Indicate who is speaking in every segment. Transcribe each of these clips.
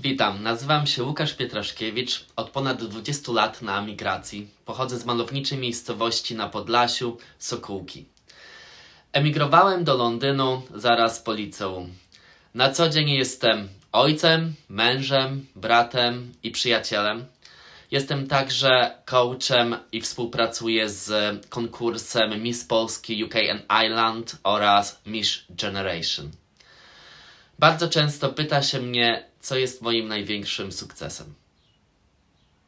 Speaker 1: Witam, nazywam się Łukasz Pietraszkiewicz. Od ponad 20 lat na emigracji. Pochodzę z malowniczej miejscowości na Podlasiu, Sokółki. Emigrowałem do Londynu zaraz po liceum. Na co dzień jestem ojcem, mężem, bratem i przyjacielem. Jestem także coachem i współpracuję z konkursem Miss Polski UK and Ireland oraz Miss Generation. Bardzo często pyta się mnie, co jest moim największym sukcesem.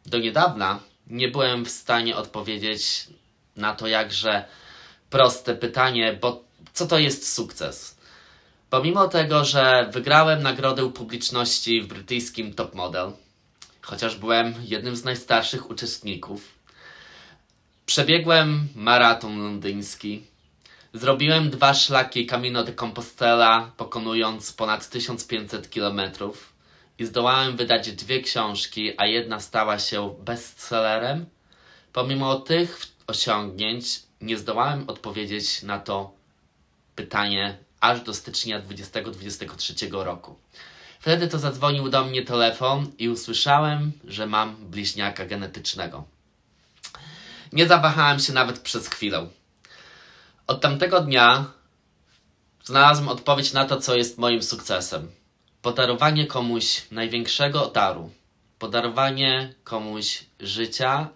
Speaker 1: Do niedawna nie byłem w stanie odpowiedzieć na to jakże proste pytanie, bo co to jest sukces? Pomimo tego, że wygrałem nagrodę publiczności w brytyjskim Top Model, chociaż byłem jednym z najstarszych uczestników, przebiegłem maraton londyński, Zrobiłem dwa szlaki Camino de Compostela, pokonując ponad 1500 km i zdołałem wydać dwie książki, a jedna stała się bestsellerem. Pomimo tych osiągnięć nie zdołałem odpowiedzieć na to pytanie aż do stycznia 2023 roku. Wtedy to zadzwonił do mnie telefon i usłyszałem, że mam bliźniaka genetycznego. Nie zawahałem się nawet przez chwilę. Od tamtego dnia znalazłem odpowiedź na to, co jest moim sukcesem. Podarowanie komuś największego daru. Podarowanie komuś życia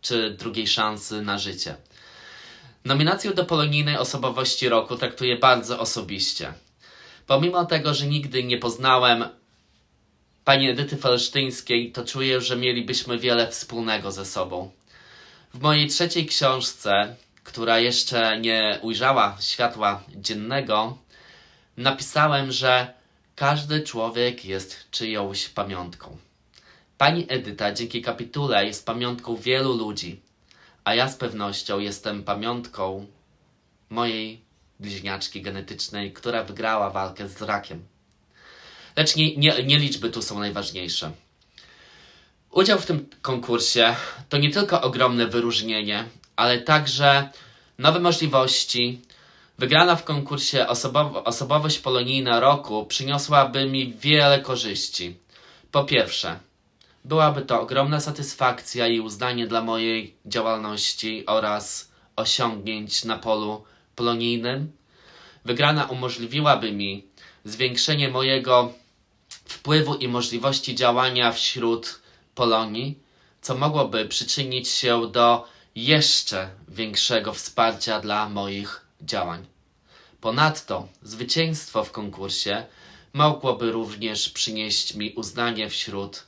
Speaker 1: czy drugiej szansy na życie. Nominację do polonijnej osobowości roku traktuję bardzo osobiście. Pomimo tego, że nigdy nie poznałem pani Edyty Felsztyńskiej, to czuję, że mielibyśmy wiele wspólnego ze sobą. W mojej trzeciej książce, która jeszcze nie ujrzała światła dziennego, napisałem, że każdy człowiek jest czyjąś pamiątką. Pani Edyta dzięki kapitule jest pamiątką wielu ludzi, a ja z pewnością jestem pamiątką mojej bliźniaczki genetycznej, która wygrała walkę z rakiem. Lecz nie, nie, nie liczby tu są najważniejsze. Udział w tym konkursie to nie tylko ogromne wyróżnienie, ale także nowe możliwości. Wygrana w konkursie osobowo- osobowość polonijna roku przyniosłaby mi wiele korzyści. Po pierwsze, byłaby to ogromna satysfakcja i uznanie dla mojej działalności oraz osiągnięć na polu polonijnym. Wygrana umożliwiłaby mi zwiększenie mojego wpływu i możliwości działania wśród Polonii, co mogłoby przyczynić się do jeszcze większego wsparcia dla moich działań. Ponadto zwycięstwo w konkursie mogłoby również przynieść mi uznanie wśród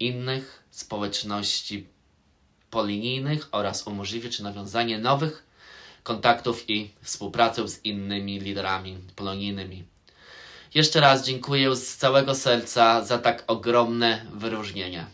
Speaker 1: innych społeczności polinijnych oraz umożliwić nawiązanie nowych kontaktów i współpracę z innymi liderami polonijnymi. Jeszcze raz dziękuję z całego serca za tak ogromne wyróżnienie.